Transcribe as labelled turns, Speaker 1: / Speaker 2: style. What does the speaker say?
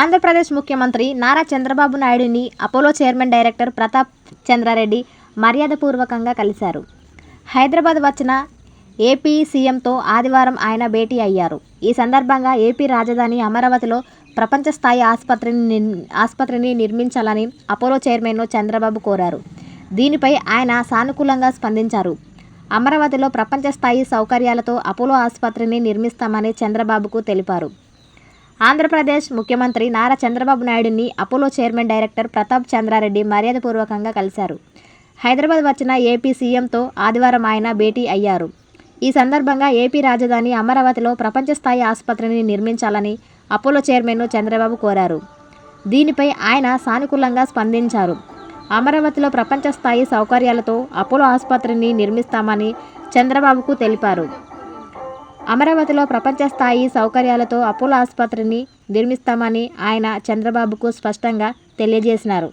Speaker 1: ఆంధ్రప్రదేశ్ ముఖ్యమంత్రి నారా చంద్రబాబు నాయుడిని Apollo chairman director Prathap Chandra Reddy మర్యాదపూర్వకంగా కలిశారు. హైదరాబాద్ వచ్చిన ఏపీ సీఎంతో ఆదివారం ఆయన భేటీ అయ్యారు. ఈ సందర్భంగా ఏపీ రాజధాని అమరావతిలో ప్రపంచ స్థాయి ఆసుపత్రిని ఆసుపత్రిని నిర్మించాలని అపోలో చైర్మన్ను చంద్రబాబు కోరారు. దీనిపై ఆయన సానుకూలంగా స్పందించారు. అమరావతిలో ప్రపంచ స్థాయి సౌకర్యాలతో అపోలో ఆసుపత్రిని నిర్మిస్తామని చంద్రబాబుకు తెలిపారు. ఆంధ్రప్రదేశ్ ముఖ్యమంత్రి నారా చంద్రబాబు నాయుడిని Apollo chairman director Prathap Chandra Reddy మర్యాదపూర్వకంగా కలిశారు. హైదరాబాద్ వచ్చిన ఏపీ సీఎంతో ఆదివారం ఆయన భేటీ అయ్యారు. ఈ సందర్భంగా ఏపీ రాజధాని అమరావతిలో ప్రపంచ స్థాయి ఆసుపత్రిని నిర్మించాలని అపోలో చైర్మన్ను చంద్రబాబు కోరారు. దీనిపై ఆయన సానుకూలంగా స్పందించారు. అమరావతిలో ప్రపంచ స్థాయి సౌకర్యాలతో అపోలో ఆసుపత్రిని నిర్మిస్తామని చంద్రబాబుకు తెలిపారు. అమరావతిలో ప్రపంచ స్థాయి సౌకర్యాలతో అపోలో ఆస్పత్రిని నిర్మిస్తామని ఆయన చంద్రబాబుకు స్పష్టంగా తెలియజేసినారు.